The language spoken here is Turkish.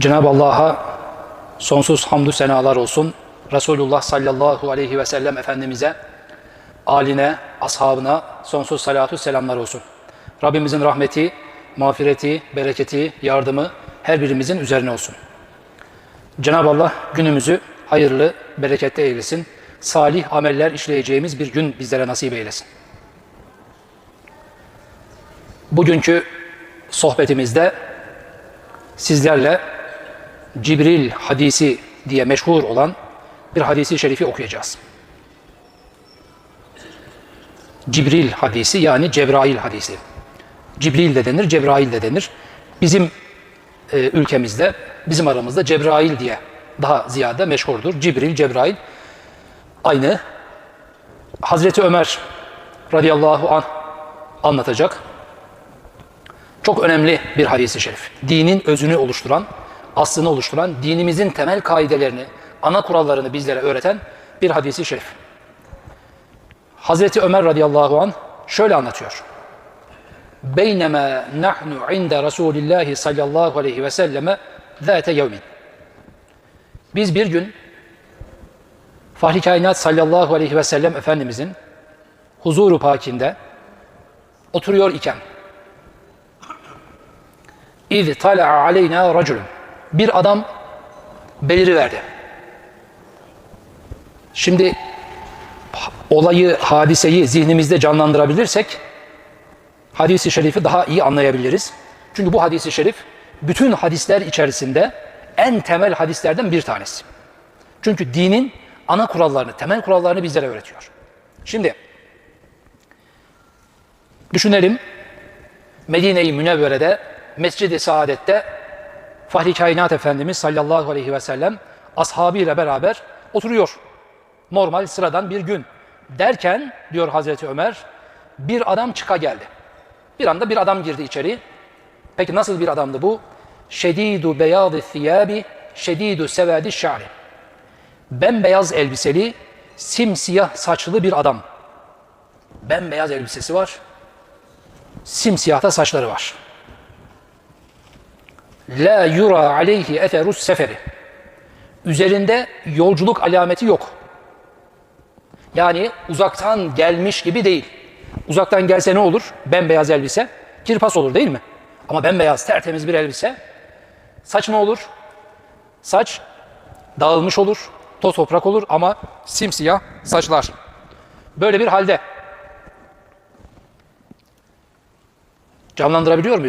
Cenab-ı Allah'a sonsuz hamdü senalar olsun. Resulullah sallallahu aleyhi ve sellem Efendimiz'e, aline, ashabına sonsuz salatu selamlar olsun. Rabbimizin rahmeti, mağfireti, bereketi, yardımı her birimizin üzerine olsun. Cenab-ı Allah günümüzü hayırlı, bereketli eylesin. Salih ameller işleyeceğimiz bir gün bizlere nasip eylesin. Bugünkü sohbetimizde sizlerle Cibril hadisi diye meşhur olan bir hadisi şerifi okuyacağız. Cibril hadisi yani Cebrail hadisi. Cibril de denir, Cebrail de denir. Bizim e, ülkemizde, bizim aramızda Cebrail diye daha ziyade meşhurdur. Cibril, Cebrail aynı. Hazreti Ömer radıyallahu anh anlatacak. Çok önemli bir hadisi şerif. Dinin özünü oluşturan, aslını oluşturan, dinimizin temel kaidelerini, ana kurallarını bizlere öğreten bir hadisi şerif. Hazreti Ömer radıyallahu an şöyle anlatıyor. Beynema nahnu inde Resulillahi sallallahu aleyhi ve selleme zâte yevmin. Biz bir gün Fahri Kainat sallallahu aleyhi ve sellem Efendimizin huzuru pakinde oturuyor iken İz tala'a aleyna raculun. Bir adam beliri verdi. Şimdi olayı, hadiseyi zihnimizde canlandırabilirsek hadisi şerifi daha iyi anlayabiliriz. Çünkü bu hadisi şerif bütün hadisler içerisinde en temel hadislerden bir tanesi. Çünkü dinin ana kurallarını, temel kurallarını bizlere öğretiyor. Şimdi düşünelim Medine-i Münevvere'de Mescid-i Saadet'te Fahri Kainat Efendimiz sallallahu aleyhi ve sellem ashabıyla beraber oturuyor. Normal sıradan bir gün. Derken diyor Hazreti Ömer bir adam çıka geldi. Bir anda bir adam girdi içeri. Peki nasıl bir adamdı bu? Şedidu beyazı thiyabi, şedidu sevadi şa'ri. Bembeyaz elbiseli, simsiyah saçlı bir adam. Bembeyaz elbisesi var. Simsiyah da saçları var. La yura aleyhi eferus seferi. Üzerinde yolculuk alameti yok. Yani uzaktan gelmiş gibi değil. Uzaktan gelse ne olur? Bembeyaz elbise, kirpas olur değil mi? Ama bembeyaz, tertemiz bir elbise. Saç ne olur? Saç dağılmış olur, toz toprak olur ama simsiyah saçlar. Böyle bir halde. Canlandırabiliyor muyuz?